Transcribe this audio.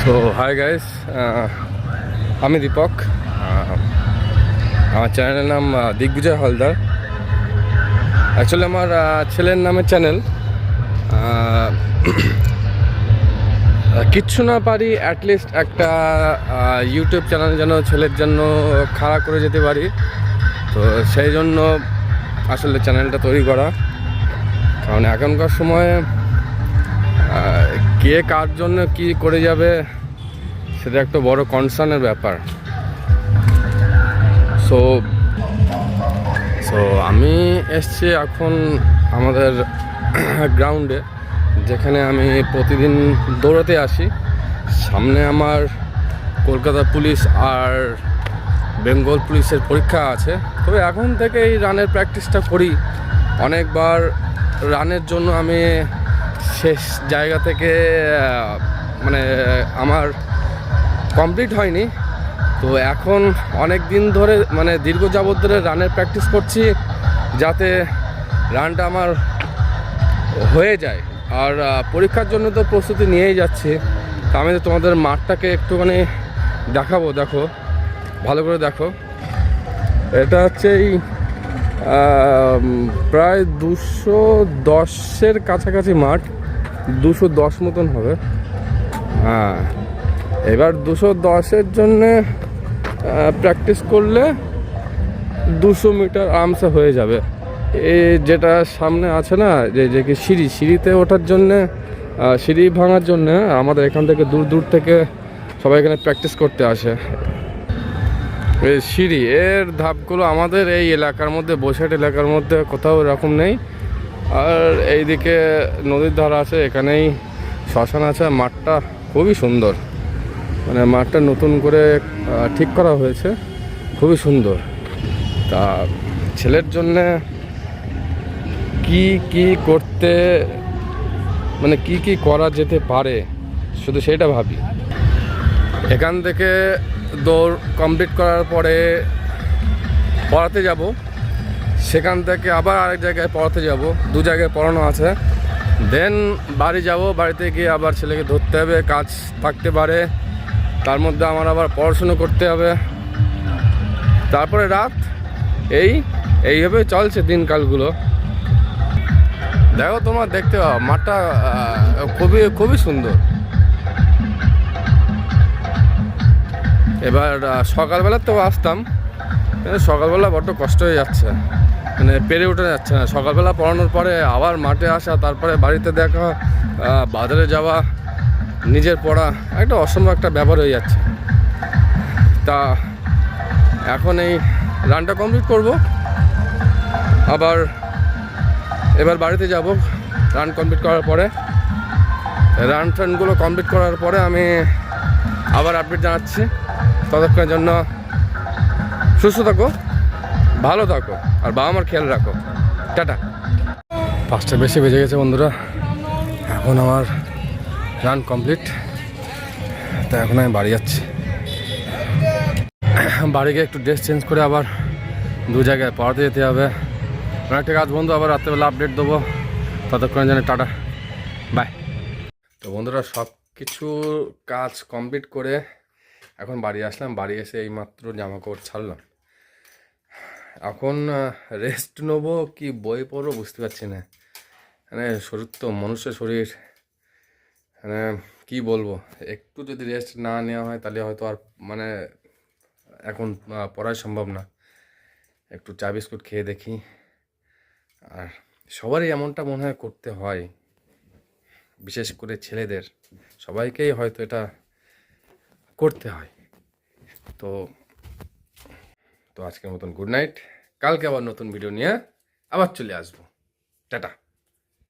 So hi guys Uh, আমি দীপক। আমার চ্যানেলের নাম আহ, দিগ্বিজয় হালদার। অ্যাকচুয়ালি আমার ছেলের নামে চ্যানেল কিচ্ছু না পারি অ্যাটলিস্ট একটা ইউটিউব চ্যানেল যেন ছেলের জন্য খাড়া করে যেতে পারি। তো সেই জন্য আসলে চ্যানেলটা তৈরি করা। কারণ এখনকার সময়ে কে কার জন্য কি করে যাবে, সেটা একটা বড় কনসার্নের ব্যাপার। সো সো আমি এসছি এখন আমাদের গ্রাউন্ডে যেখানে আমি প্রতিদিন দৌড়াতে আসি। সামনে আমার কলকাতা পুলিশ আর বেঙ্গল পুলিশের পরীক্ষা আছে। তবে এখন থেকে এই রানের প্র্যাকটিসটা করি। অনেকবার রানের জন্য আমি শেষ জায়গা থেকে মানে আমার কমপ্লিট হয়নি। তো এখন অনেক দিন ধরে মানে দীর্ঘ যাবত ধরে রানের প্র্যাকটিস করছি যাতে রানটা আমার হয়ে যায়। আর পরীক্ষার জন্য তো প্রস্তুতি নিয়েই যাচ্ছি। তো আমি তো তোমাদের মাঠটাকে একটুখানি দেখাবো, দেখো। ভালো করে দেখো। এটা হচ্ছে এই প্রায় দুশো দশের কাছাকাছি মাঠ। দুশো দশ মতন হবে। হ্যাঁ এবার দুশো দশের জন্যে প্র্যাকটিস করলে দুশো মিটার আরামসে হয়ে যাবে। এই যেটা সামনে আছে না, যে যে কি সিঁড়ি, সিঁড়িতে ওঠার জন্যে সিঁড়ি ভাঙার জন্যে আমাদের এখান থেকে দূর দূর থেকে সবাই এখানে প্র্যাকটিস করতে আসে। সিঁড়ি, এর ধাপগুলো আমাদের এই এলাকার মধ্যে বসেট এলাকার মধ্যে কোথাও এরকম নেই। আর এইদিকে নদীর ধার আছে, এখানেই শ্মশান আছে মাঠটা খুবই সুন্দর। মানে মাঠটা নতুন করে ঠিক করা হয়েছে, খুবই সুন্দর। তা ছেলের জন্যে কি কি করতে মানে কি কি করা যেতে পারে, শুধু সেটা ভাবি। এখান থেকে দৌড় কমপ্লিট করার পরে পড়াতে যাব। সেখান থেকে আবার আরেক জায়গায় পড়াতে যাব। দু জায়গায় পড়ানো আছে। দেন বাড়ি যাব। বাড়িতে গিয়ে আবার ছেলেকে ধরতে হবে। কাজ থাকতে পারে। তার মধ্যে আমার আবার পড়াশুনো করতে হবে। তারপরে রাত এই এইভাবে চলছে দিনকালগুলো। দেখো তোমার দেখতে পাও, মাঠটা খুবই খুবই সুন্দর। এবার সকালবেলা তো আসতাম সকালবেলা বড্ড কষ্ট হয়ে যাচ্ছে। মানে পেরে উঠে যাচ্ছে না। সকালবেলা পড়ানোর পরে আবার মাঠে আসা, তারপরে বাড়িতে দেখা বাজারে যাওয়া, নিজের পড়া, একটা অসম্ভব একটা ব্যাপার হয়ে যাচ্ছে। তা এখন এই রানটা কমপ্লিট করব। আবার এবার বাড়িতে যাব রান কমপ্লিট করার পরে। রান টানগুলো কমপ্লিট করার পরে আমি আবার আপডেট জানাচ্ছি। ততক্ষণের জন্য সুস্থ থাকো। ভালো থাকো, আর বাবা মার খেয়াল রাখো। টাটা। পাঁচটা বেশি বেজে গেছে বন্ধুরা। এখন আমার রান কমপ্লিট তা এখন আমি বাড়ি যাচ্ছি। বাড়ি গিয়ে একটু ড্রেস চেঞ্জ করে আবার দু জায়গায় পড়াতে যেতে হবে। অনেকটা কাজ বন্ধু, আবার রাত্রেবেলা আপডেট দেবো। ততক্ষণে জানি টাটা। বাই তো বন্ধুরা সব কিছু কাজ কমপ্লিট করে এখন বাড়ি আসলাম। বাড়ি এসে এইমাত্র জামা কাপড় ছাড়লাম। এখন রেস্ট নেব কি বই পড়ব বুঝতে পারছি না। মানে শরীর তো মানুষের শরীর। মানে কি বলব, একটু যদি রেস্ট না নেওয়া হয় তাহলে হয়তো আর মানে এখন পড়াই সম্ভব না। একটু চা বিস্কুট খেয়ে দেখি। আর সবারই এমনটা মনে হয় করতে হয়, বিশেষ করে ছেলেদের। সবাইকেই হয়তো এটা করতে হয়। তো তো আজকের মতন গুড নাইট কালকে আবার নতুন ভিডিও নিয়ে আবার চলে আসব। টাটা।